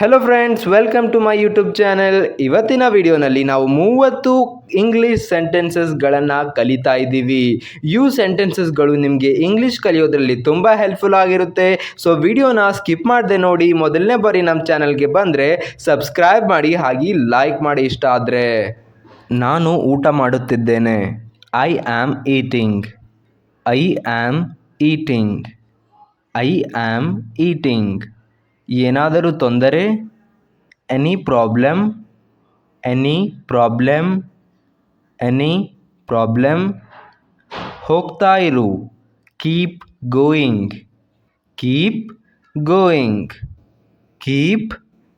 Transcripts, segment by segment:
Hello friends welcome to my YouTube channel ಇವತ್ತಿನ ವಿಡಿಯೋನಲ್ಲಿ ನಾವು ಮೂವತ್ತು ಇಂಗ್ಲೀಷ್ ಸೆಂಟೆನ್ಸಸ್ಗಳನ್ನು ಕಲಿತಾ ಇದ್ದೀವಿ. ಇವು ಸೆಂಟೆನ್ಸಸ್ಗಳು ನಿಮಗೆ ಇಂಗ್ಲೀಷ್ ಕಲಿಯೋದ್ರಲ್ಲಿ ತುಂಬ ಹೆಲ್ಪ್ಫುಲ್ ಆಗಿರುತ್ತೆ. ಸೊ ವಿಡಿಯೋನ ಸ್ಕಿಪ್ ಮಾಡದೆ ನೋಡಿ, ಮೊದಲನೇ ಬಾರಿ ನಮ್ಮ ಚಾನಲ್ಗೆ ಬಂದರೆ ಸಬ್ಸ್ಕ್ರೈಬ್ ಮಾಡಿ, ಹಾಗೆ ಲೈಕ್ ಮಾಡಿ ಇಷ್ಟ ಆದರೆ. ನಾನು ಊಟ ಮಾಡುತ್ತಿದ್ದೇನೆ. I am eating I am eating I am eating ಏನಾದರೂ ತೊಂದರೆ any problem any problem any problem ಹೋಗ್ತಾ ಇರು. Keep going keep going keep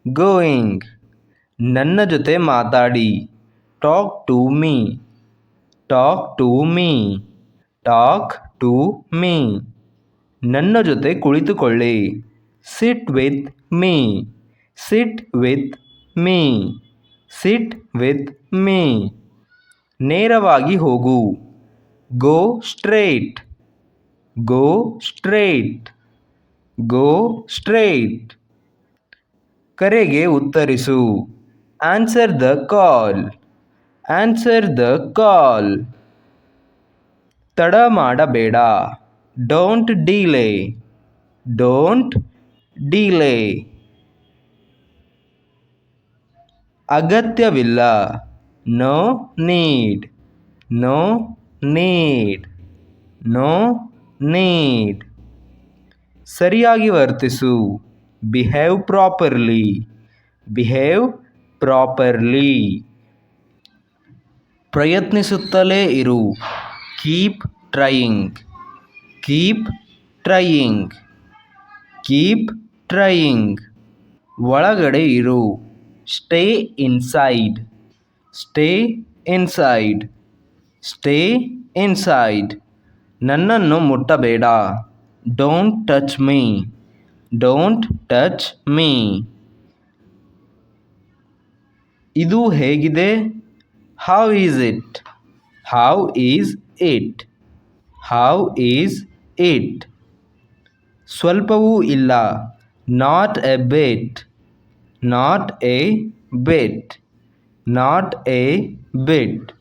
going ನನ್ನ ಜೊತೆ ಮಾತಾಡಿ. Talk to me talk to me talk to me ನನ್ನ ಜೊತೆ ಕುಳಿತುಕೊಳ್ಳಿ. Sit with me sit with me sit with me ನೇರವಾಗಿ ಹೋಗು. Go straight go straight go straight ಕರೆಗೆ ಉತ್ತರಿಸು. Answer the call answer the call ತಡ ಮಾಡಬೇಡ. Don't delay don't delay. ಅಗತ್ಯವಿಲ್ಲ. No need. No need. No need. ಸರಿಯಾಗಿ ವರ್ತಿಸು. Behave properly. Behave properly. ಪ್ರಯತ್ನಿಸುತ್ತಲೇ ಇರು. Keep trying. Keep trying. Keep trying. ಒಳಗಡೆ ಇರು. Stay inside. Stay inside. Stay inside. ನನ್ನನ್ನು ಮುಟ್ಟಬೇಡ. Don't touch me. Don't touch me. ಇದು ಹೇಗಿದೆ? How is it how is it how is it ಸ್ವಲ್ಪವೂ ಇಲ್ಲ. Not a bit not a bit not a bit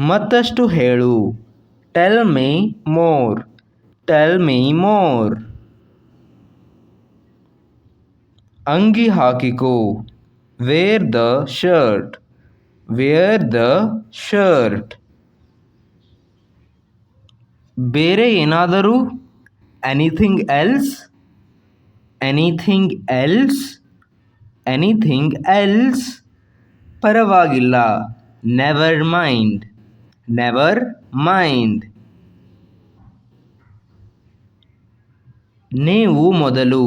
ಮತ್ತಷ್ಟು ಹೇಳು. Tell me more tell me more ಅಂಗಿ ಹಾಕಿಕೋ. Wear the shirt wear the shirt ಬೇರೆ ಏನಾದರೂ? Anything else anything else anything else ಪರವಾಗಿಲ್ಲ. Never mind never mind ನೀವು ಮೊದಲು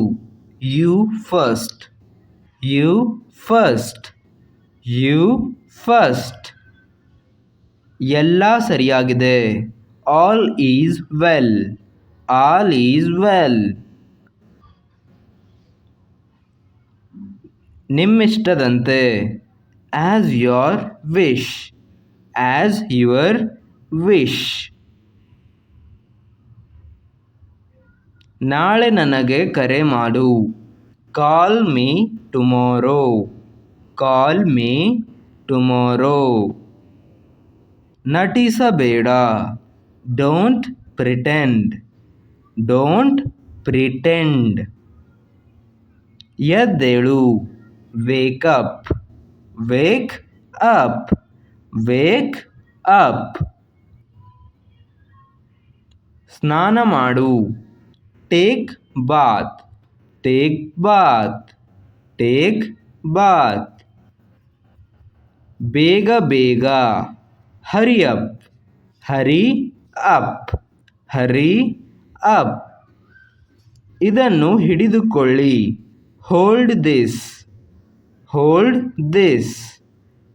you first you first you first ಎಲ್ಲ ಸರಿಯಾಗಿದೆ. All is well all is well ನಿಮ್ಮಿಷ್ಟದಂತೆ. As your wish as your wish ನಾಳೆ ನನಗೆ ಕರೆ ಮಾಡು. Call me tomorrow call me tomorrow ನಟಿಸಬೇಡ. Don't pretend don't pretend ಎದ್ದೇಳು. Wake up. Wake up. Wake up. ಸ್ನಾನ ಮಾಡು. Take bath take bath take bath ಬೇಗ ಬೇಗ. Hurry up hurry up hurry up ಇದನ್ನು ಹಿಡಿದುಕೊಳ್ಳಿ. Hold this hold this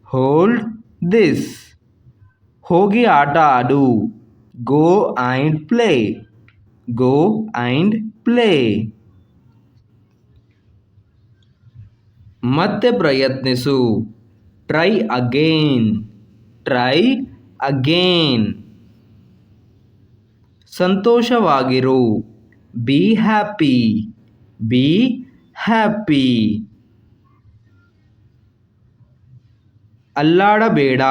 hold this ಹೋಗಿ ಆಟ ಆಡು go and play go and play ಮತ್ತೆ ಪ್ರಯತ್ನಿಸು try again try again ಸಂತೋಷವಾಗಿರು be happy be happy ಅಲ್ಲಾಡಬೇಡ.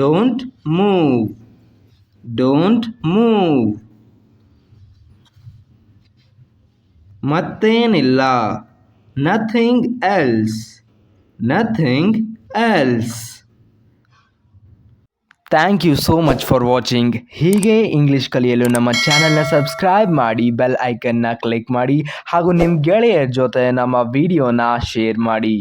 Don't move don't move ಮತ್ತೇನಿಲ್ಲ. Nothing else nothing else thank you so much for watching ಹೀಗೆ English ಕಲಿಯಲು ನಮ್ಮ ಚಾನಲ್ನ subscribe ಮಾಡಿ ಬೆಲ್ ಐಕನ್ನ ಕ್ಲಿಕ್ ಮಾಡಿ, ಹಾಗೂ ನಿಮ್ಮ ಗೆಳೆಯರ ಜೊತೆ ನಮ್ಮ ವಿಡಿಯೋನ ಶೇರ್ ಮಾಡಿ.